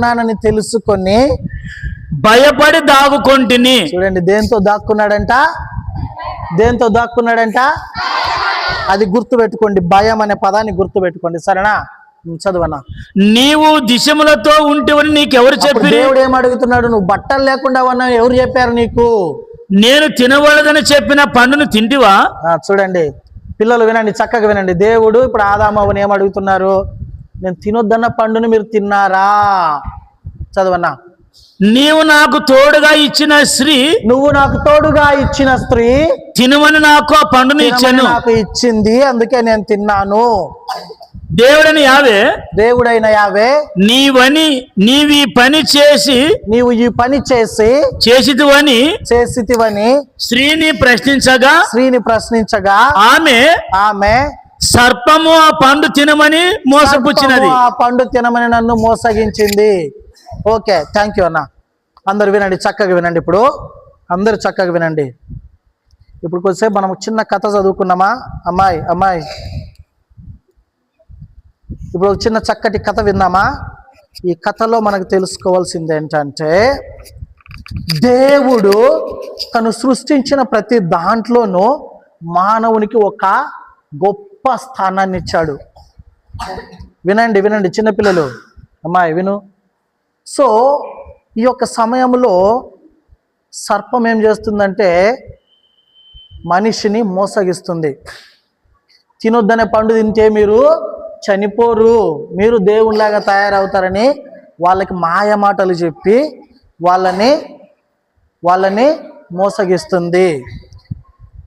ఉన్నానని తెలుసుకొని భయపడి దాగుకొంటిని. చూడండి దేంతో దాక్కున్నాడంట? దేంతో దాక్కున్నాడంట? అది గుర్తు పెట్టుకోండి భయం అనే పదాన్ని గుర్తు పెట్టుకోండి సరేనా? ఉం, చదువన్నా నీవు దిశములతో ఉంటివని నీకెవరు చెప్పి దేవుడు ఏం అడుగుతున్నాడు? నువ్వు బట్టలు లేకుండా ఉన్నావు ఎవరు చెప్పారు నీకు? నేను తినవలదని చెప్పిన పండును తింటివా? చూడండి పిల్లలు వినండి చక్కగా వినండి. దేవుడు ఇప్పుడు ఆదామవని ఏం అడుగుతున్నారు? నేను తినొద్దన్న పండుని మీరు తిన్నారా? చదవన్నా. నీవు నాకు తోడుగా ఇచ్చిన స్త్రీ నువ్వు నాకు తోడుగా ఇచ్చిన స్త్రీ తినమని నాకు ఆ పండును ఇచ్చాను. నాకు ఇచ్చింది అందుకే నేను తిన్నాను. దేవుడని యావే దేవుడైన యావే నీవని నీవి పని చేసి నీవు ఈ పని చేసి చేసిదివని చేసితివని స్త్రీని ప్రశ్నించగా స్త్రీని ప్రశ్నించగా ఆమె ఆమె సర్పము ఆ పండు తినమని మోసపుచ్చినది. ఆ పండు తినమని నన్ను మోసగించింది. ఓకే థ్యాంక్ యూ అన్న. అందరు వినండి చక్కగా వినండి ఇప్పుడు. అందరు చక్కగా వినండి. ఇప్పుడు కొద్దిసేపు మనం చిన్న కథ చదువుకున్నామా? అమ్మాయి అమ్మాయి. ఇప్పుడు ఒక చిన్న చక్కటి కథ విందామా? ఈ కథలో మనకు తెలుసుకోవాల్సింది ఏంటంటే దేవుడు తను సృష్టించిన ప్రతి దాంట్లోనూ మానవునికి ఒక గొప్ప స్థానాన్ని ఇచ్చాడు. వినండి వినండి చిన్నపిల్లలు. అమ్మాయి విను. సో ఈ యొక్క సమయంలో సర్పం ఏం చేస్తుందంటే మనిషిని మోసగిస్తుంది. తినొద్దనే పండు తింటే మీరు చనిపోరు. మీరు దేవునిలాగా తయారవుతారని వాళ్ళకి మాయ మాటలు చెప్పి వాళ్ళని వాళ్ళని మోసగిస్తుంది.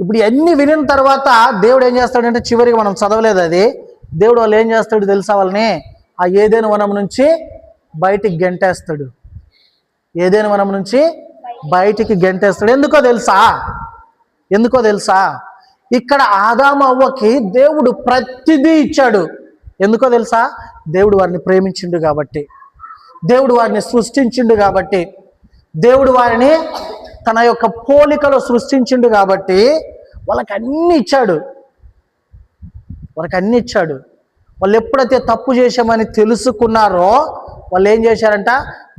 ఇప్పుడు ఇవన్నీ వినిన తర్వాత దేవుడు ఏం చేస్తాడంటే చివరికి మనం చదవలేదు అది. దేవుడు వాళ్ళు ఏం చేస్తాడు తెలుసా వాళ్ళని? ఆ ఏదైనా వనం నుంచి బయటికి గెంటేస్తాడు. ఏదైనా వనం నుంచి బయటికి గెంటేస్తాడు. ఎందుకో తెలుసా? ఎందుకో తెలుసా? ఇక్కడ ఆదాము అవ్వకి దేవుడు ప్రతిదీ ఇచ్చాడు. ఎందుకో తెలుసా? దేవుడు వారిని ప్రేమించిండు కాబట్టి. దేవుడు వారిని సృష్టించిండు కాబట్టి. దేవుడు వారిని తన యొక్క పోలికలో సృష్టించిండు కాబట్టి వాళ్ళకి అన్ని ఇచ్చాడు. వాళ్ళకి అన్ని ఇచ్చాడు. వాళ్ళు ఎప్పుడైతే తప్పు చేశామని తెలుసుకున్నారో వాళ్ళు ఏం చేశారంట?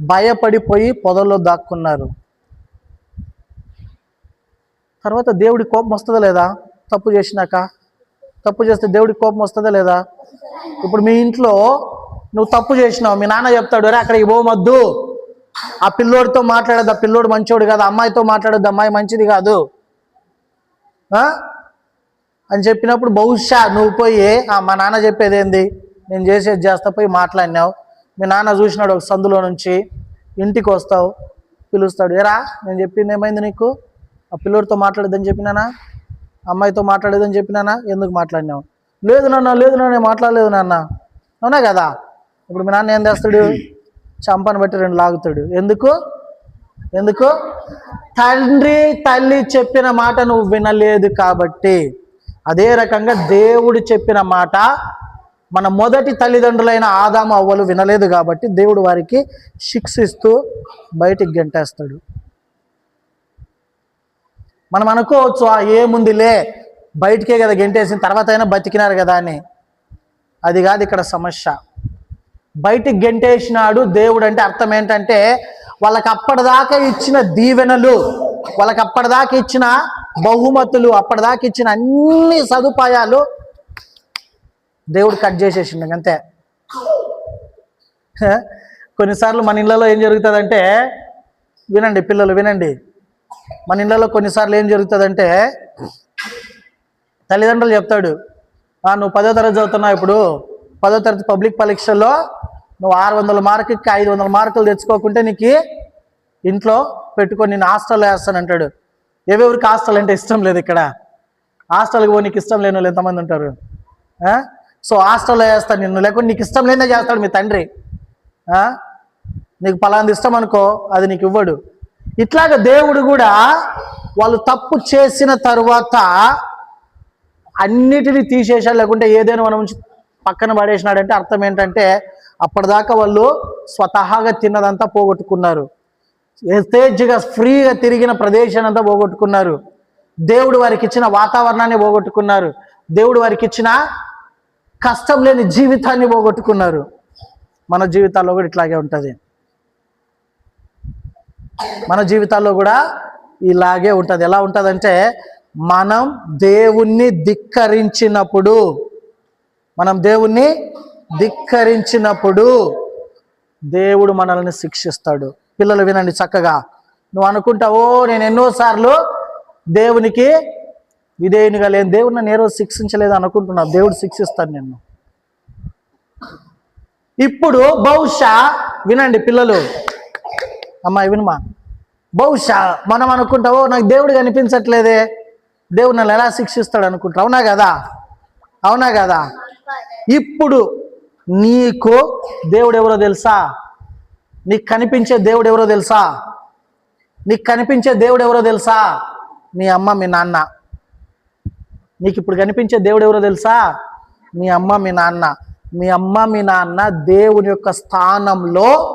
భయపడిపోయి పొదల్లో దాక్కున్నారు. తర్వాత దేవుడి కోపం వస్తుందా లేదా? తప్పు చేసినాక? తప్పు చేస్తే దేవుడికి కోపం వస్తుందా లేదా? ఇప్పుడు మీ ఇంట్లో నువ్వు తప్పు చేసినావు. మీ నాన్న చెప్తాడు రే అక్కడికి పోమద్దు ఆ పిల్లోడితో మాట్లాడదు ఆ పిల్లోడు మంచోడు కాదు అమ్మాయితో మాట్లాడద్దు అమ్మాయి మంచిది కాదు. ఆ? అని చెప్పినప్పుడు బహుశా నువ్వు పోయి "ఆ, మా నాన్న చెప్పేది ఏంది నేను చేసేది చేస్తా పోయి మాట్లాడినావు. మీ నాన్న చూసినాడు ఒక సందులో నుంచి ఇంటికి వస్తావు పిలుస్తాడు. ఎరా నేను చెప్పింది ఏమైంది నీకు? ఆ పిల్లోడితో మాట్లాడదని చెప్పినానా? అమ్మాయితో మాట్లాడేదని చెప్పినానా? ఎందుకు మాట్లాడినావు? లేదు నాన్న లేదు నాన్న నేను మాట్లాడలేదు నాన్న. అవునా కదా? ఇప్పుడు మీ నాన్న ఏం చేస్తాడు? చంపను బట్టి రెండు లాగుతాడు. ఎందుకు? ఎందుకు? తండ్రి తల్లి చెప్పిన మాట నువ్వు వినలేదు కాబట్టి. అదే రకంగా దేవుడు చెప్పిన మాట మన మొదటి తల్లిదండ్రులైన ఆదాము అవ్వలు వినలేదు కాబట్టి దేవుడు వారికి శిక్షిస్తూ బయటికి గెంటేస్తాడు. మనం అనుకోవచ్చు ఆ ఏముందిలే బయటికే కదా గెంటేసిన తర్వాత అయినా బతికినారు కదా అని. అది కాదు ఇక్కడ సమస్య. బయటికి గెంటేసినాడు దేవుడు అంటే అర్థం ఏంటంటే వాళ్ళకి అప్పటిదాకా ఇచ్చిన దీవెనలు వాళ్ళకి అప్పటిదాకా ఇచ్చిన బహుమతులు అప్పటిదాకా ఇచ్చిన అన్ని సదుపాయాలు దేవుడు కట్ చేసేసిండు అంతే. కొన్నిసార్లు మన ఇళ్ళలో ఏం జరుగుతుందంటే వినండి పిల్లలు వినండి మన ఇళ్ళలో కొన్నిసార్లు ఏం జరుగుతుందంటే తల్లిదండ్రులు చెప్తాడు నువ్వు పదో తరగతి చదువుతున్నావు ఇప్పుడు పదో తరగతి పబ్లిక్ పరీక్షల్లో నువ్వు ఆరు వందల మార్కుకి ఐదు వందల మార్కులు తెచ్చుకోకుంటే నీకు ఇంట్లో పెట్టుకొని నేను హాస్టల్లో వేస్తానంటాడు ఎవరికి హాస్టల్ అంటే ఇష్టం లేదు ఇక్కడ. హాస్టల్కి పోయి నీకు ఇష్టం లేని వాళ్ళు ఎంతమంది ఉంటారు? సో హాస్టల్లో వేస్తాను నిన్ను లేకుంటే నీకు ఇష్టం లేదే చేస్తాడు మీ తండ్రి. నీకు పలాంది ఇష్టం అనుకో అది నీకు ఇవ్వడు. ఇట్లాగ దేవుడు కూడా వాళ్ళు తప్పు చేసిన తర్వాత అన్నిటినీ తీసేసాడు లేకుంటే ఏదైనా మనం పక్కన పడేసినాడంటే అర్థం ఏంటంటే అప్పటిదాకా వాళ్ళు స్వతహాగా తిన్నదంతా పోగొట్టుకున్నారు. యథేచ్ఛగా ఫ్రీగా తిరిగిన ప్రదేశాన్ని అంతా పోగొట్టుకున్నారు. దేవుడు వారికి ఇచ్చిన వాతావరణాన్ని పోగొట్టుకున్నారు. దేవుడు వారికి ఇచ్చిన కష్టం లేని జీవితాన్ని పోగొట్టుకున్నారు. మన జీవితాల్లో కూడా ఇట్లాగే ఉంటుంది. మన జీవితాల్లో కూడా ఇలాగే ఉంటుంది. ఎలా ఉంటుందంటే మనం దేవుణ్ణి ధిక్కరించినప్పుడు మనం దేవుణ్ణి ధిక్కరించినప్పుడు దేవుడు మనల్ని శిక్షిస్తాడు. పిల్లలు వినండి చక్కగా. నువ్వు అనుకుంటావో నేను ఎన్నోసార్లు దేవునికి విధేయునిగా లేని. దేవుడు నన్ను ఏ రోజు శిక్షించలేదు అనుకుంటున్నావు దేవుడు శిక్షిస్తాడు నిన్ను. ఇప్పుడు బహుశా వినండి పిల్లలు. అమ్మాయి వినుమా? బహుశా మనం అనుకుంటావో నాకు దేవుడు కనిపించట్లేదే. దేవుడు నన్ను ఎలా శిక్షిస్తాడు అనుకుంటా అవునా కదా? అవునా కదా? ఇప్పుడు నీకు దేవుడు ఎవరో తెలుసా? నీకు కనిపించే దేవుడు ఎవరో తెలుసా? నీకు కనిపించే దేవుడు ఎవరో తెలుసా? మీ అమ్మ మీ నాన్న. నీకు ఇప్పుడు కనిపించే దేవుడు ఎవరో తెలుసా? మీ అమ్మ మీ నాన్న. మీ అమ్మ మీ నాన్న దేవుని యొక్క స్థానంలో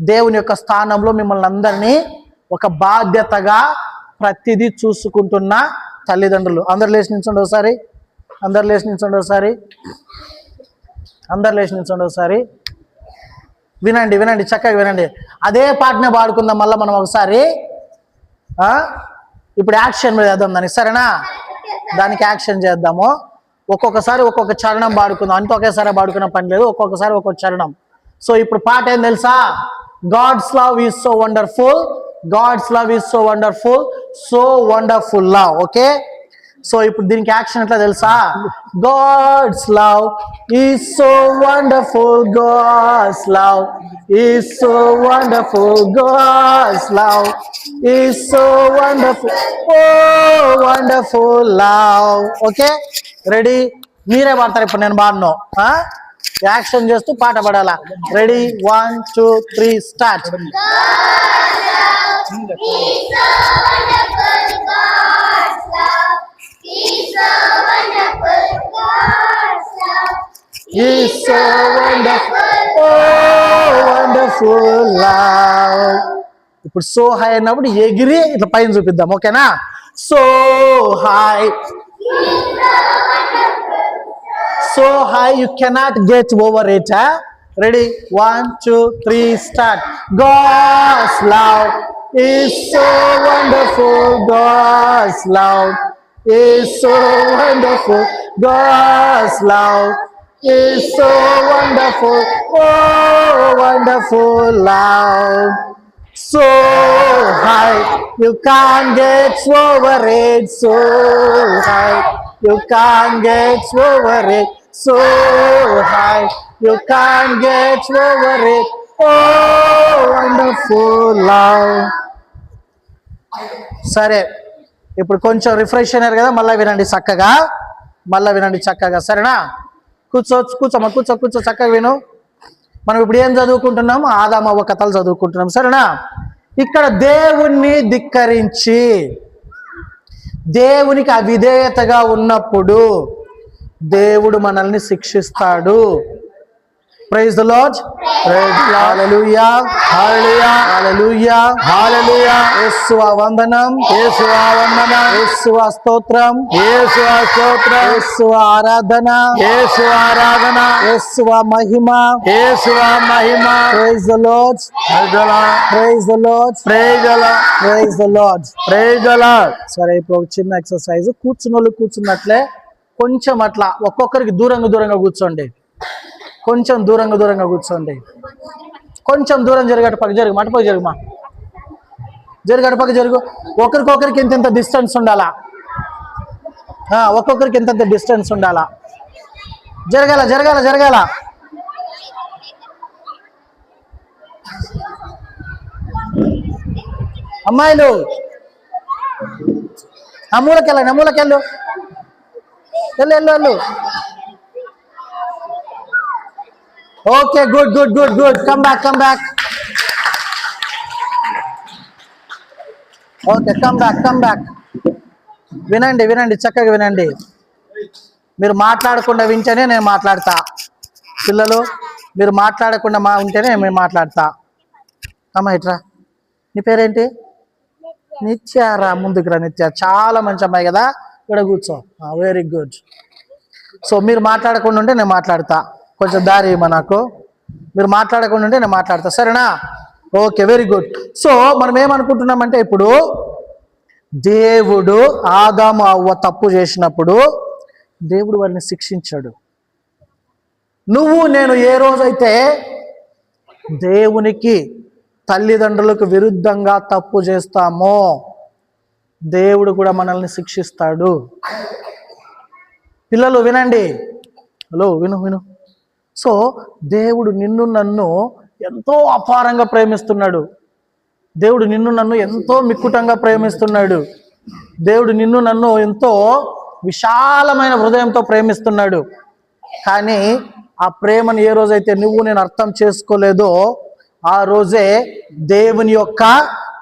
దేవుని యొక్క స్థానంలో మిమ్మల్ని అందరినీ ఒక బాధ్యతగా ప్రతిదీ చూసుకుంటున్న తల్లిదండ్రులు. అందరు లేచి నిల్చోండి ఒకసారి. అందరు లేచి నిల్చోండి ఒకసారి. అందరు లేచి నిల్చోండి ఒకసారి వినండి వినండి చక్కగా వినండి. అదే పాటనే పాడుకుందాం మళ్ళీ మనం ఒకసారి. ఇప్పుడు యాక్షన్ మీద చేద్దాం దానికి సరేనా? దానికి యాక్షన్ చేద్దాము. ఒక్కొక్కసారి ఒక్కొక్క చరణం పాడుకుందాం. అంత ఒకేసారి పాడుకున్న పని లేదు ఒక్కొక్కసారి ఒక్కొక్క చరణం. సో ఇప్పుడు పాట ఏం తెలుసా? God's love is so wonderful God's love is so wonderful so wonderful love okay? So ఇప్పుడు దీనికి యాక్షన్ ఎట్లా తెలుసా? God's love is so wonderful, God's love. Is so wonderful, God's love. Is so wonderful, oh wonderful love. Okay ready మీరే పాడతారు ఇప్పుడు నేను పాడను. Action చేస్తూ పాట పాడాలా? Ready one two three start is so wonderful oh wonderful love ఇప్పుడు so high అన్నప్పుడు ఎగిరి ఇట్లా పైన చూపిద్దాం ఓకేనా? So high so high you cannot get over it ready one two three start God's love is so wonderful God's love is so wonderful God's love is so wonderful, oh wonderful love. so high you can't get over it so high you can't get over it so high you can't get over it oh wonderful love సరే ఇప్పుడు కొంచెం refresh అయినారు కదా మళ్ళీ వినండి చక్కగా మళ్ళీ వినండి చక్కగా సరేనా కూర్చో కూర్చోమ్మా కూర్చో కూర్చో చక్కగా విను. మనం ఇప్పుడు ఏం చదువుకుంటున్నాము ఆదామవ్వ కథలు చదువుకుంటున్నాం. సరేనా? ఇక్కడ దేవుణ్ణి ధిక్కరించి దేవునికి అవిధేయతగా ఉన్నప్పుడు దేవుడు మనల్ని శిక్షిస్తాడు. Praise the Lord praise hallelujah hallelujah hallelujah hallelujah యేసువ వందనం యేసువ వందనం యేసువ స్తోత్రం యేసువ స్తోత్రం యేసువ ఆరాధన యేసువ ఆరాధన యేసువ మహిమ యేసువ మహిమ praise the Lord praise the Lord praise the Lord praise the Lord praise the Lord సరే ఇప్పుడు ఒక చిన్న ఎక్సర్సైజ్ కూర్చున్న వాళ్ళు కూర్చున్నట్లే కొంచెం అట్లా ఒక్కొక్కరికి దూరంగా దూరంగా కూర్చోండి. కొంచెం దూరంగా దూరంగా కూర్చోండి. కొంచెం దూరం జరిగేట పక్క జరుగు మటపక్క జరుగుమా జరిగేట పక్క జరుగు. ఒకరికొకరికి ఇంత డిస్టెన్స్ ఉండాలా? ఒక్కొక్కరికి ఇంతంత డిస్టెన్స్ ఉండాలా? జరగాల జరగాల జరగాల. అమ్మాయిలు ఆ మూలకెళ్ళండి మూలకెళ్ళు. వెళ్ళు వెళ్ళు వెళ్ళు. Okay good good good good come back come back okay come back come back వినండి వినండి చక్కగా వినండి. మీరు మాట్లాడకుండా వింటేనే నేను మాట్లాడతా. పిల్లలు మీరు మాట్లాడకుండా మా ఉంటేనే మేము మాట్లాడతా. అమ్మా ఇట్రా. నీ పేరేంటి? నిత్యారా ముందుకు రా నిత్య. చాలా మంచి అమ్మాయి కదా. ఇక్కడ కూర్చో. వెరీ గుడ్ సో మీరు మాట్లాడకుండా ఉంటే నేను మాట్లాడతా. కొంచెం దారి ఇవ్వ నాకు? మీరు మాట్లాడకుండా ఉంటే నేను మాట్లాడతా సరేనా? ఓకే వెరీ గుడ్ సో మనం ఏమనుకుంటున్నామంటే ఇప్పుడు దేవుడు ఆదాము అవ్వ తప్పు చేసినప్పుడు దేవుడు వారిని శిక్షించాడు. నువ్వు నేను ఏ రోజైతే దేవునికి తల్లిదండ్రులకు విరుద్ధంగా తప్పు చేస్తామో దేవుడు కూడా మనల్ని శిక్షిస్తాడు. పిల్లలు వినండి. హలో విను విను. సో దేవుడు నిన్ను నన్ను ఎంతో అపారంగా ప్రేమిస్తున్నాడు. దేవుడు నిన్ను నన్ను ఎంతో మిక్కుటంగా ప్రేమిస్తున్నాడు. దేవుడు నిన్ను నన్ను ఎంతో విశాలమైన హృదయంతో ప్రేమిస్తున్నాడు. కానీ ఆ ప్రేమను ఏ రోజైతే నువ్వు నేను అర్థం చేసుకోలేదో ఆ రోజే దేవుని యొక్క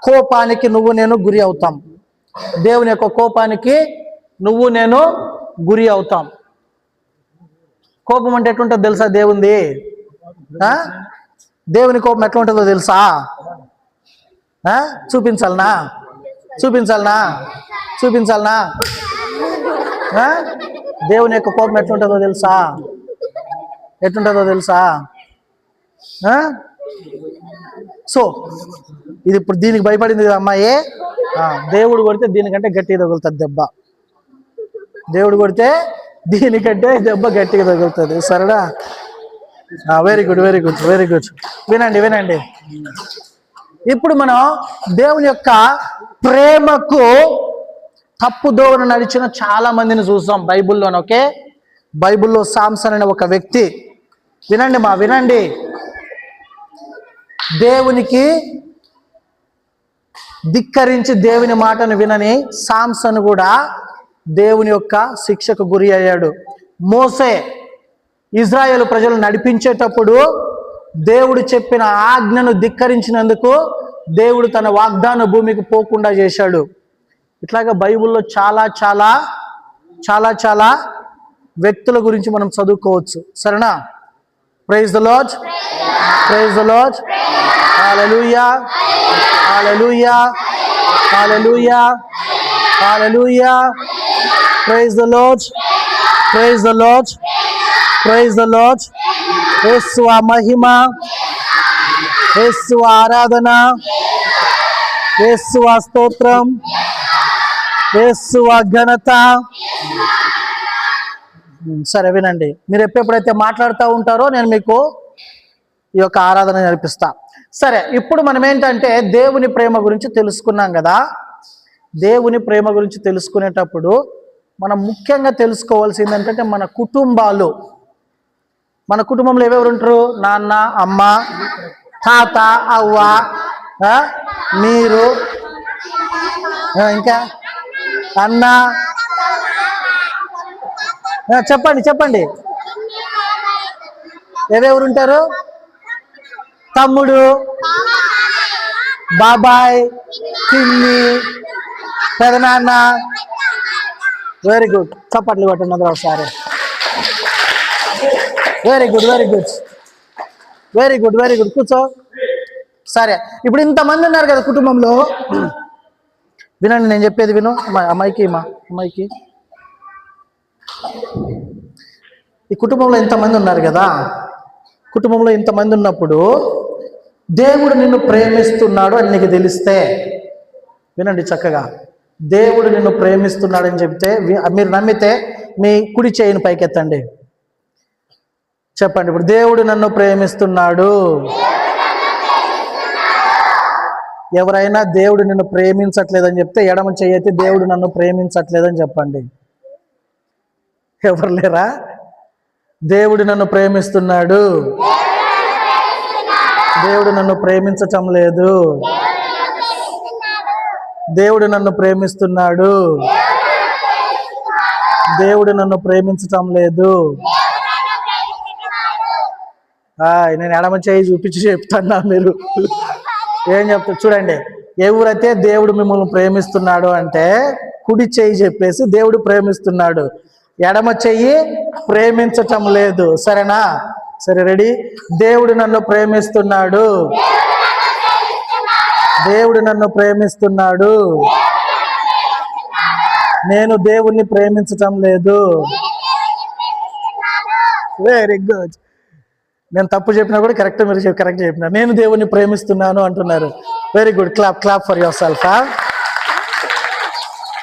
కోపానికి నువ్వు నేను గురి అవుతాం. దేవుని యొక్క కోపానికి నువ్వు నేను గురి అవుతాం. కోపం అంటే ఎట్లుంటుందో తెలుసా దేవుంది? దేవుని కోపం ఎట్లా ఉంటుందో తెలుసా చూపించాలనా? చూపించాలనా? చూపించాలనా? దేవుని యొక్క కోపం ఎట్లుంటుందో తెలుసా? ఎట్లుంటుందో తెలుసా? సో ఇది ఇప్పుడు దీనికి భయపడింది కదా అమ్మాయి? దేవుడు కొడితే దీనికంటే గట్టిగా తగులుతుంది దెబ్బ. దేవుడు కొడితే దీనికంటే దెబ్బ గట్టిగా తగులుతుంది. సరేనా? Very good very good very good వినండి వినండి. ఇప్పుడు మనం దేవుని యొక్క ప్రేమకు తప్పుదోవన నడిచిన చాలా మందిని చూస్తాం బైబుల్లోని ఓకే? బైబిల్లో సాంసన్ అనే ఒక వ్యక్తి. వినండి మా వినండి. దేవునికి ధిక్కరించి దేవుని మాటను వినని సాంసన్ కూడా దేవుని యొక్క శిక్షకు గురి అయ్యాడు. మోసే ఇజ్రాయేల్ ప్రజలు నడిపించేటప్పుడు దేవుడు చెప్పిన ఆజ్ఞను ధిక్కరించినందుకు దేవుడు తన వాగ్దాన భూమికి పోకుండా చేశాడు. ఇట్లాగా బైబిల్లో చాలా చాలా చాలా చాలా వ్యక్తుల గురించి మనం చదువుకోవచ్చు. సరేనా? Praise the lord praise the lord hallelujah hallelujah hallelujah hallelujah praise the lord praise the lord praise the lord Yesu మహిమ యేసు ఆరాధన యేసు స్తోత్రం యేసు ఘనత సరే వినండి. మీరు ఎప్పుడైతే మాట్లాడుతూ ఉంటారో నేను మీకు ఈ యొక్క ఆరాధన నేర్పిస్తా. సరే ఇప్పుడు మనం ఏంటంటే దేవుని ప్రేమ గురించి తెలుసుకున్నాం కదా. దేవుని ప్రేమ గురించి తెలుసుకునేటప్పుడు మనం ముఖ్యంగా తెలుసుకోవాల్సింది ఏంటంటే మన కుటుంబాలు. మన కుటుంబంలో ఎవరెవరు ఉంటారు నాన్న అమ్మ తాత అవ్వ మీరు ఇంకా? అన్న. చెప్పండి చెప్పండి. ఎవరెవరు ఉంటారు తమ్ముడు బాబాయ్ పిన్ని పెదనాన్న వెరీ గుడ్ చప్పట్లు కొట్టండి ఒకసారి. Very good very good very good very good కూర్చో. సరే. ఇప్పుడు ఇంతమంది ఉన్నారు కదా కుటుంబంలో. వినండి నేను చెప్పేది విను. అమ్మాయి అమ్మాయికి మా అమ్మాయికి ఈ కుటుంబంలో ఇంతమంది ఉన్నారు కదా. కుటుంబంలో ఇంతమంది ఉన్నప్పుడు దేవుడు నిన్ను ప్రేమిస్తున్నాడు అని నీకు తెలిస్తే. వినండి చక్కగా. దేవుడు నిన్ను ప్రేమిస్తున్నాడని చెప్తే మీరు నమ్మితే మీ కుడి చేయిని పైకెత్తండి. చెప్పండి ఇప్పుడు దేవుడు నన్ను ప్రేమిస్తున్నాడు. ఎవరైనా దేవుడు నిన్ను ప్రేమించట్లేదని చెప్తే ఎడమ చేయైతే దేవుడు నన్ను ప్రేమించట్లేదని చెప్పండి. ఎవరు లేరా? దేవుడు నన్ను ప్రేమిస్తున్నాడు. దేవుడు నన్ను ప్రేమించటం లేదు. దేవుడు నన్ను ప్రేమిస్తున్నాడు. దేవుడు నన్ను ప్రేమించటం లేదు. ఆయ్, నేను ఎడమ చేయి చూపించి చెప్తున్నా మీరు. ఏం చెప్తా చూడండి. ఎవరైతే దేవుడు మిమ్మల్ని ప్రేమిస్తున్నాడు అంటే కుడి చేయి చెప్పేసి దేవుడు ప్రేమిస్తున్నాడు. ఎడమ చెయ్యి ప్రేమించటం లేదు. సరేనా? సరే రెడీ? దేవుడు నన్ను ప్రేమిస్తున్నాడు. దేవుడు నన్ను ప్రేమిస్తున్నాడు. నేను దేవుణ్ణి ప్రేమించటం లేదు. వెరీ గుడ్ నేను తప్పు చెప్పినా కూడా కరెక్ట్ మీరు కరెక్ట్ చెప్పినారు. నేను దేవుణ్ణి ప్రేమిస్తున్నాను అంటున్నారు. Very good clap clap for yourself